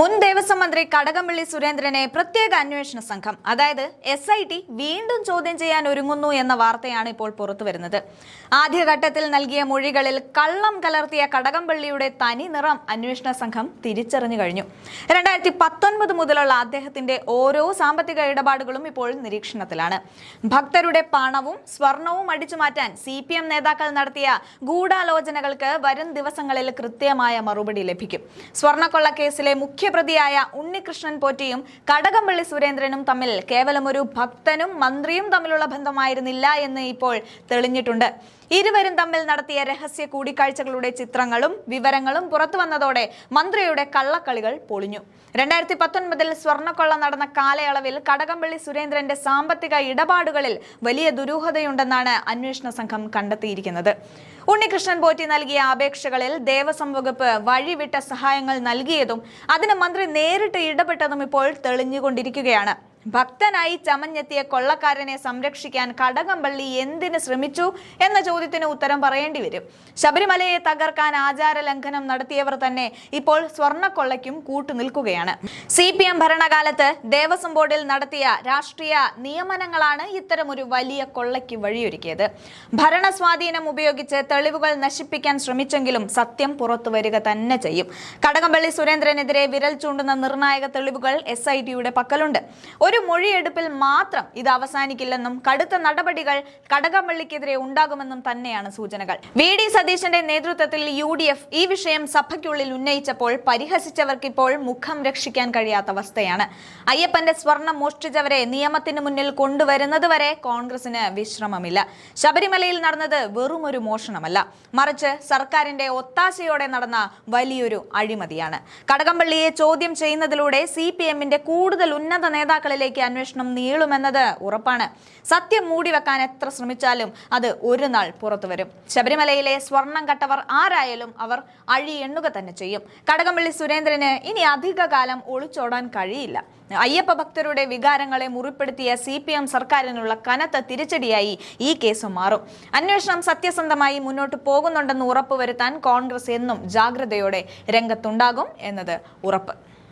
മുൻ ദേവസ്വം മന്ത്രി കടകംപള്ളി സുരേന്ദ്രനെ പ്രത്യേക അന്വേഷണ സംഘം അതായത് എസ് ഐ ടി വീണ്ടും ചോദ്യം ചെയ്യാൻ ഒരുങ്ങുന്നു എന്ന വാർത്തയാണ് ഇപ്പോൾ പുറത്തുവരുന്നത് ആദ്യഘട്ടത്തിൽ നൽകിയ മൊഴികളിൽ കള്ളം കലർത്തിയ കടകംപള്ളിയുടെ തനി നിറം അന്വേഷണ സംഘം തിരിച്ചറിഞ്ഞു കഴിഞ്ഞു. രണ്ടായിരത്തി പത്തൊൻപത് മുതലുള്ള അദ്ദേഹത്തിന്റെ ഓരോ സാമ്പത്തിക ഇടപാടുകളും ഇപ്പോൾ നിരീക്ഷണത്തിലാണ്. ഭക്തരുടെ പണവും സ്വർണവും അടിച്ചു മാറ്റാൻ സി പി എം നേതാക്കൾ നടത്തിയ ഗൂഢാലോചനകൾക്ക് വരും ദിവസങ്ങളിൽ കൃത്യമായ മറുപടി ലഭിക്കും. സ്വർണക്കൊള്ള കേസിലെ മുഖ്യപ്രതിയായ ഉണ്ണികൃഷ്ണൻ പോറ്റിയും കടകംപള്ളി സുരേന്ദ്രനും തമ്മിൽ കേവലം ഒരു ഭക്തനും മന്ത്രിയും തമ്മിലുള്ള ബന്ധമായിരുന്നില്ല എന്ന് ഇപ്പോൾ തെളിഞ്ഞിട്ടുണ്ട്. ഇരുവരും തമ്മിൽ നടത്തിയ രഹസ്യ കൂടിക്കാഴ്ചകളുടെ ചിത്രങ്ങളും വിവരങ്ങളും പുറത്തു വന്നതോടെ മന്ത്രിയുടെ കള്ളക്കളികൾ പൊളിഞ്ഞു. രണ്ടായിരത്തി പത്തൊൻപതിൽ സ്വർണക്കൊള്ള നടന്ന കാലയളവിൽ കടകംപള്ളി സുരേന്ദ്രന്റെ സാമ്പത്തിക ഇടപാടുകളിൽ വലിയ ദുരൂഹതയുണ്ടെന്നാണ് അന്വേഷണ സംഘം കണ്ടെത്തിയിരിക്കുന്നത്. ഉണ്ണികൃഷ്ണൻ പോറ്റി നൽകിയ അപേക്ഷകളിൽ ദേവസ്വം വകുപ്പ് വഴിവിട്ട സഹായങ്ങൾ നൽകിയതും അതിന് മന്ത്രി നേരിട്ട് ഇടപെട്ടതും ഇപ്പോൾ തെളിഞ്ഞുകൊണ്ടിരിക്കുകയാണ്. ഭക്തനായി ചമഞ്ഞെത്തിയ കൊള്ളക്കാരനെ സംരക്ഷിക്കാൻ കടകംപള്ളി എന്തിന് ശ്രമിച്ചു എന്ന ചോദ്യത്തിന് ഉത്തരം പറയേണ്ടി വരും. ശബരിമലയെ തകർക്കാൻ ആചാര ലംഘനം നടത്തിയവർ തന്നെ ഇപ്പോൾ സ്വർണക്കൊള്ളയ്ക്കും കൂട്ടുനിൽക്കുകയാണ്. സി പി എം ഭരണകാലത്ത് ദേവസ്വം ബോർഡിൽ നടത്തിയ രാഷ്ട്രീയ നിയമനങ്ങളാണ് ഇത്തരമൊരു വലിയ കൊള്ളയ്ക്ക് വഴിയൊരുക്കിയത്. ഭരണസ്വാധീനം ഉപയോഗിച്ച് തെളിവുകൾ നശിപ്പിക്കാൻ ശ്രമിച്ചെങ്കിലും സത്യം പുറത്തു വരിക തന്നെ ചെയ്യും. കടകംപള്ളി സുരേന്ദ്രനെതിരെ വിരൽ ചൂണ്ടുന്ന നിർണായക തെളിവുകൾ എസ് ഐ ടിയുടെ പക്കലുണ്ട്. ഒരു മൊഴിയെടുപ്പിൽ മാത്രം ഇത് അവസാനിക്കില്ലെന്നും കടുത്ത നടപടികൾ കടകംപള്ളിക്കെതിരെ ഉണ്ടാകുമെന്നും തന്നെയാണ് സൂചനകൾ. വി. ഡി. സതീശന്റെ നേതൃത്വത്തിൽ യു. ഡി. എഫ് ഈ വിഷയം സഭയ്ക്കുള്ളിൽ ഉന്നയിച്ചപ്പോൾ പരിഹസിച്ചവർക്കിപ്പോൾ മുഖം രക്ഷിക്കാൻ കഴിയാത്ത അവസ്ഥയാണ്. അയ്യപ്പന്റെ സ്വർണം മോഷ്ടിച്ചവരെ നിയമത്തിന് മുന്നിൽ കൊണ്ടുവരുന്നതുവരെ കോൺഗ്രസിന് വിശ്രമമില്ല. ശബരിമലയിൽ നടന്നത് വെറും ഒരു മോഷണമല്ല. മറിച്ച് സർക്കാരിന്റെ ഒത്താശയോടെ നടന്ന വലിയൊരു അഴിമതിയാണ്. കടകംപള്ളിയെ ചോദ്യം ചെയ്യുന്നതിലൂടെ സി പി എമ്മിന്റെ കൂടുതൽ ഉന്നത നേതാക്കളിലേക്ക് അന്വേഷണം നീളുമെന്നത് ഉറപ്പാണ്. സത്യം മൂടിവെക്കാൻ എത്ര ശ്രമിച്ചാലും അത് ഒരു നാൾ പുറത്തു വരും. ശബരിമലയിലെ സ്വർണം കട്ടവർ ആരായാലും അവർ അഴി എണ്ണുക തന്നെ ചെയ്യും. കടകംപള്ളി സുരേന്ദ്രന് ഇനി അധികകാലം ഒളിച്ചോടാൻ കഴിയില്ല. അയ്യപ്പ ഭക്തരുടെ വികാരങ്ങളെ മുറിപ്പെടുത്തിയ സി പി എം സർക്കാരിനുള്ള കനത്ത തിരിച്ചടിയായി ഈ കേസ് മാറും. അന്വേഷണം സത്യസന്ധമായി മുന്നോട്ട് പോകുന്നുണ്ടെന്ന് ഉറപ്പുവരുത്താൻ കോൺഗ്രസ് എന്നും ജാഗ്രതയോടെ രംഗത്തുണ്ടാകും എന്നത് ഉറപ്പ്.